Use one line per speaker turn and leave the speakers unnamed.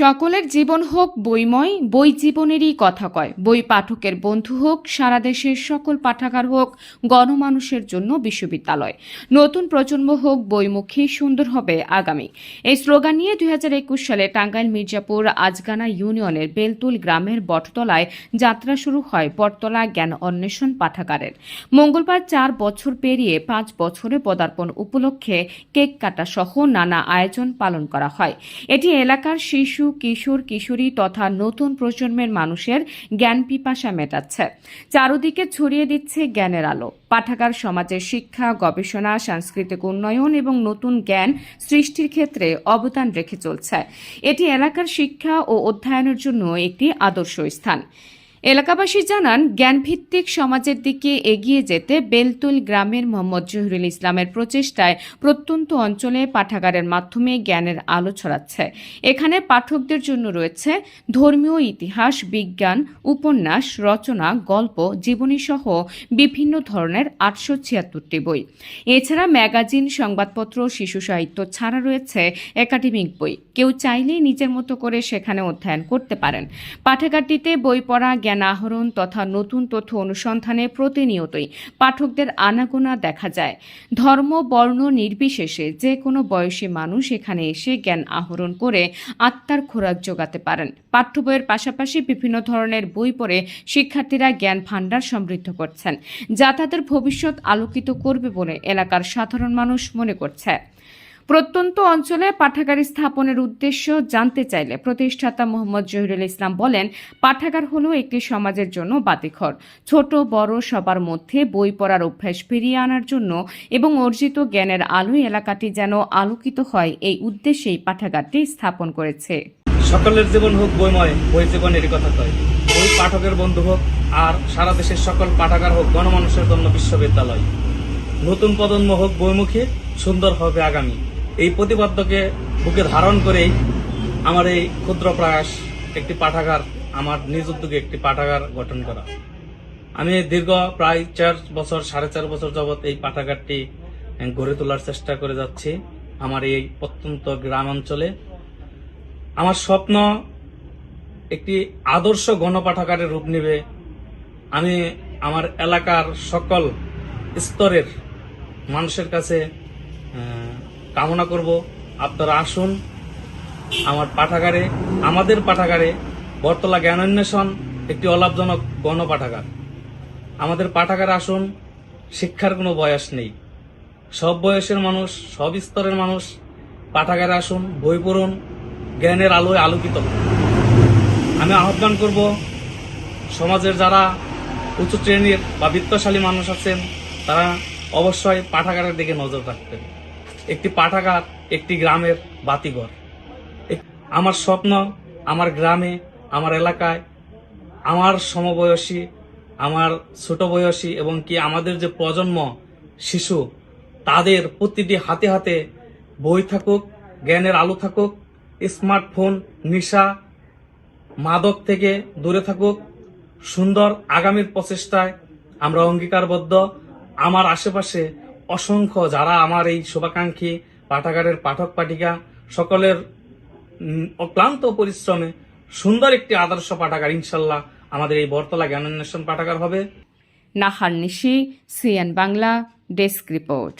সকলের জীবন হোক বইময় বই জীবনেরই কথা কয়। বই পাঠকের বন্ধু হোক, সারা দেশের সকল পাঠাগার হোক, গণমানুষের জন্য বিশ্ববিদ্যালয়। নতুন প্রজন্ম হোক বইমুখী, সুন্দর হবে আগামী। এই স্লোগান নিয়ে দুই হাজার একুশ সালে টাঙ্গাইল মির্জাপুর আজগানা ইউনিয়নের বেলতুল গ্রামের বটতলায় যাত্রা শুরু হয় বটতলা জ্ঞান অন্বেষণ পাঠাগারের। মঙ্গলবার চার বছর পেরিয়ে পাঁচ বছরে পদার্পণ উপলক্ষে কেক কাটা সহ নানা আয়োজন পালন করা হয়। এটি এলাকার শিশু কিশোর, কিশোরী তথা নতুন প্রজন্মের মানুষের জ্ঞান পিপাসা মেটাচ্ছে। চারদিকে ছড়িয়ে দিচ্ছে জ্ঞানের আলো। পাঠাগার সমাজের শিক্ষা, গবেষণা, সাংস্কৃতিক উন্নয়ন এবং নতুন জ্ঞান সৃষ্টির ক্ষেত্রে অবদান রেখে চলছে। এটি এলাকার শিক্ষা ও অধ্যয়নের জন্য একটি আদর্শ স্থান। এলাকাবাসী জানান, জ্ঞানভিত্তিক সমাজের দিকে এগিয়ে যেতে বেলতুল গ্রামের মোহাম্মদ জহিরুল ইসলামের প্রচেষ্টায় প্রত্যন্ত অঞ্চলে পাঠাগারের মাধ্যমে জ্ঞানের আলো ছড়াচ্ছে। এখানে পাঠকদের জন্য রয়েছে ধর্মীয় ইতিহাস, বিজ্ঞান, উপন্যাস, রচনা, গল্প জীবনী সহ বিভিন্ন ধরনের আটশো ছিয়াত্তরটি বই। এছাড়া ম্যাগাজিন, সংবাদপত্র, শিশু সাহিত্য ছাড়া রয়েছে একাডেমিক বই। কেউ চাইলেই নিজের মতো করে সেখানে অধ্যয়ন করতে পারেন। পাঠাগারটিতে বই পড়া জ্ঞান আহরণ তথা নতুন তথ্য অনুসন্ধানে প্রতিনিয়তই পাঠকদের আনাগোনা দেখা যায়। ধর্ম, বর্ণ নির্বিশেষে যে কোনো বয়সী মানুষ এখানে এসে জ্ঞান আহরণ করে আত্মার খোরাক যোগাতে পারেন। পাঠ্য বইয়ের পাশাপাশি বিভিন্ন ধরনের বই পড়ে শিক্ষার্থীরা জ্ঞান ভাণ্ডার সমৃদ্ধ করছেন, যা তাদের ভবিষ্যৎ আলোকিত করবে বলে এলাকার সাধারণ মানুষ মনে করছে। প্রত্যন্ত অঞ্চলে পাঠাগার স্থাপনের উদ্দেশ্য জানতে চাইলে প্রতিষ্ঠাতা মোহাম্মদ জহিরুল ইসলাম বলেন, পাঠাগার হলো একটি সমাজের জন্য বাতিঘর। ছোট, বড়, সবার মধ্যে বই পড়ার অভ্যাস ফিরিয়ে আনার জন্য এবং অর্জিত জ্ঞানের আলোয় এলাকাটি যেন আলোকিত হয়, এই উদ্দেশ্যেই পাঠাগারটি স্থাপন করেছে।
সকলের জীবন হোক বইময়, বই জীবনেরই কথা কয়। বই পাঠকের বন্ধু হোক আর সারা দেশের সকল পাঠাগার হোক গণমানুষের জন্য বিশ্ববিদ্যালয়। নতুন প্রজন্ম হোক বইমুখী, সুন্দর হবে আগামী। এই প্রতিপাদ্যকে বুকে ধারণ করেই আমার এই ক্ষুদ্র প্রয়াস, একটি পাঠাগার, আমার নিজ উদ্যোগে একটি পাঠাগার গঠন করা। আমি দীর্ঘ প্রায় চার বছর, সাড়ে চার বছর যাবৎ এই পাঠাগারটি গড়ে তোলার চেষ্টা করে যাচ্ছি আমার এই প্রত্যন্ত গ্রাম অঞ্চলে আমার স্বপ্ন একটি আদর্শ গণপাঠাগারের রূপ নেবে। আমি আমার এলাকার সকল স্তরের মানুষের কাছে কামনা করব, আপনারা আসুন আমার পাঠাগারে, আমাদের পাঠাগারে বর্তলা জ্ঞানান্বেষণ একটি অলাভজনক গণপাঠাগার। আমাদের পাঠাগারে আসুন, শিক্ষার কোনো বয়স নেই। সব বয়সের মানুষ, সব স্তরের মানুষ পাঠাগারে আসুন, বই পড়ুন, জ্ঞানের আলোয় আলোকিত আমি আহ্বান করব, সমাজের যারা উঁচু শ্রেণির বা বিত্তশালী মানুষ আছেন, তারা অবশ্যই পাঠাগারের দিকে নজর রাখবেন। একটি পাঠাগার, একটি গ্রামের বাতিঘর। আমার স্বপ্ন আমার গ্রামে, আমার এলাকায়, আমার সমবয়সী, আমার ছোট বয়সী এবং কি আমাদের যে প্রজন্ম, শিশু, তাদের প্রতিটি হাতে হাতে বই থাকুক, জ্ঞানের আলো থাকুক, স্মার্টফোন, নেশা, মাদক থেকে দূরে থাকুক, সুন্দর আগামীর প্রচেষ্টায় আমরা অঙ্গীকারবদ্ধ। আমার আশেপাশে অসংখ্য যারা আমার এই শুভাকাঙ্ক্ষী পাঠাগারের পাঠক পাঠিকা, সকলের অক্লান্ত পরিশ্রমে সুন্দর একটি আদর্শ পাঠাগার, ইনশাল্লাহ আমাদের এই বর্তলা জ্ঞানান্বেষণ পাঠাগার হবে।
Nahar Nishi, CN Bangla, desk report.